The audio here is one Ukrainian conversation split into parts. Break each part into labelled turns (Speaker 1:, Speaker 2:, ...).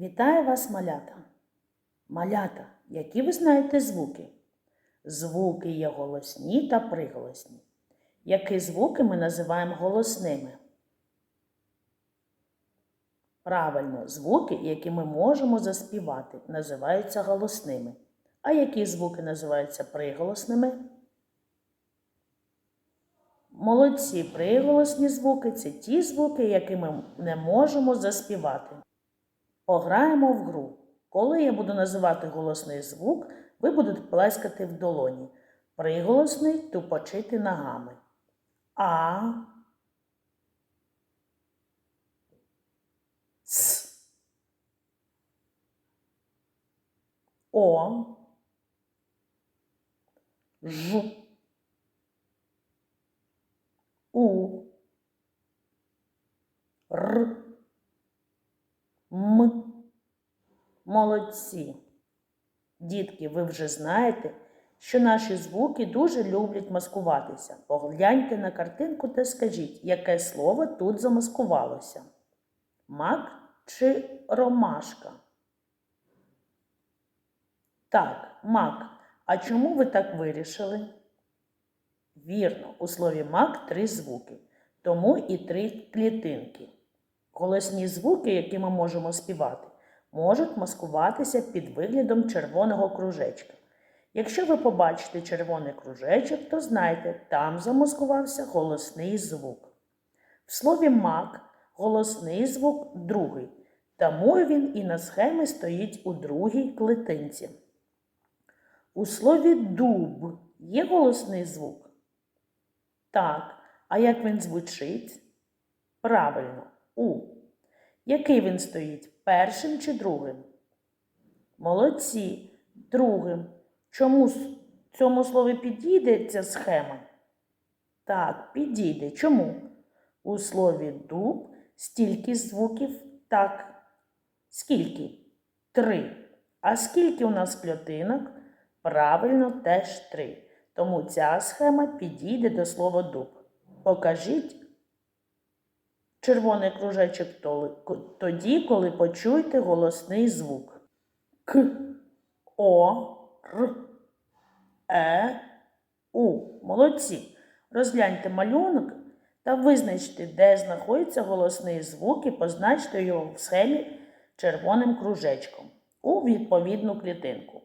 Speaker 1: Вітаю вас, малята. Малята, які ви знаєте звуки? Звуки є голосні та приголосні. Які звуки ми називаємо голосними? Правильно, звуки, які ми можемо заспівати, називаються голосними. А які звуки називаються приголосними? Молодці приголосні звуки це ті звуки, які ми не можемо заспівати. Пограємо в гру. Коли я буду називати голосний звук, ви будете плескати в долоні. Приголосний тупочити ногами. А. С. О. Ж. У. Р. М. Молодці. Дітки, ви вже знаєте, що наші звуки дуже люблять маскуватися. Погляньте на картинку та скажіть, яке слово тут замаскувалося? Мак чи ромашка? Так, мак. А чому ви так вирішили? Вірно, у слові мак три звуки, тому і три клітинки. Голосні звуки, які ми можемо співати, можуть маскуватися під виглядом червоного кружечка. Якщо ви побачите червоний кружечок, то знайте, там замаскувався голосний звук. В слові мак голосний звук другий, тому він і на схемі стоїть у другій клетинці. У слові дуб є голосний звук? Так. А як він звучить? Правильно, у. Який він стоїть? Першим чи другим? Молодці. Другим. Чому цьому слові підійде ця схема? Так, підійде. Чому? У слові дуб стільки звуків так. Скільки? Три. А скільки у нас клітинок? Правильно, теж три. Тому ця схема підійде до слова дуб. Покажіть червоний кружечок тоді, коли почуєте голосний звук. К, О, Р, Е, У. Молодці. Розгляньте малюнок та визначте, де знаходиться голосний звук і позначте його в схемі червоним кружечком у відповідну клітинку.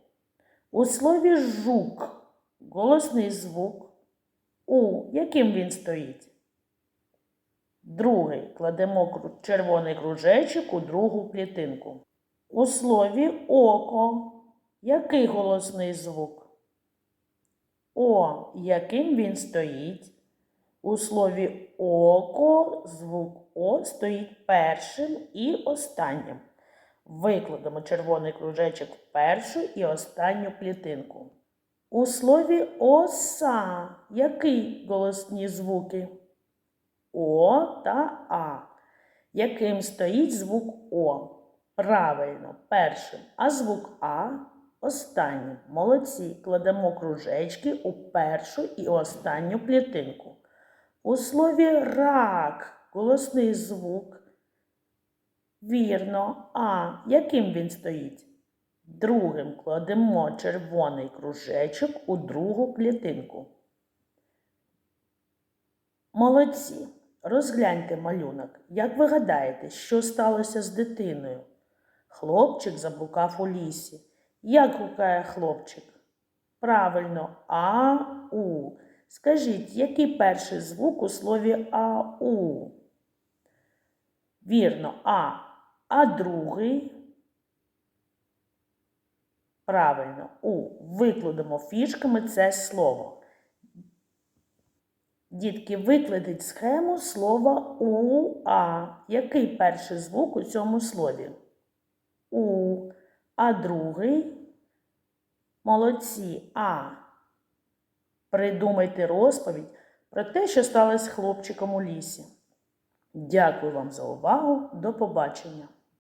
Speaker 1: У слові жук голосний звук у яким він стоїть? Другий кладемо червоний кружечок у другу клітинку. У слові око який голосний звук? О, яким він стоїть? У слові око звук О стоїть першим і останнім. Викладемо червоний кружечок в першу і останню клітинку. У слові оса які голосні звуки? О та А. Яким стоїть звук О? Правильно, першим. А звук А останнім. Молодці. Кладемо кружечки у першу і останню клітинку. У слові рак голосний звук. Вірно, А. Яким він стоїть? Другим кладемо червоний кружечок у другу клітинку. Молодці. Розгляньте малюнок. Як ви гадаєте, що сталося з дитиною? Хлопчик заблукав у лісі. Як гукає хлопчик? Правильно, ау. Скажіть, який перший звук у слові ау? Вірно, а. А другий? Правильно, у. Викладемо фішками це слово. Дітки, викладіть схему слова уа. Який перший звук у цьому слові? У. А другий? Молодці. А. Придумайте розповідь про те, що сталося з хлопчиком у лісі. Дякую вам за увагу. До побачення!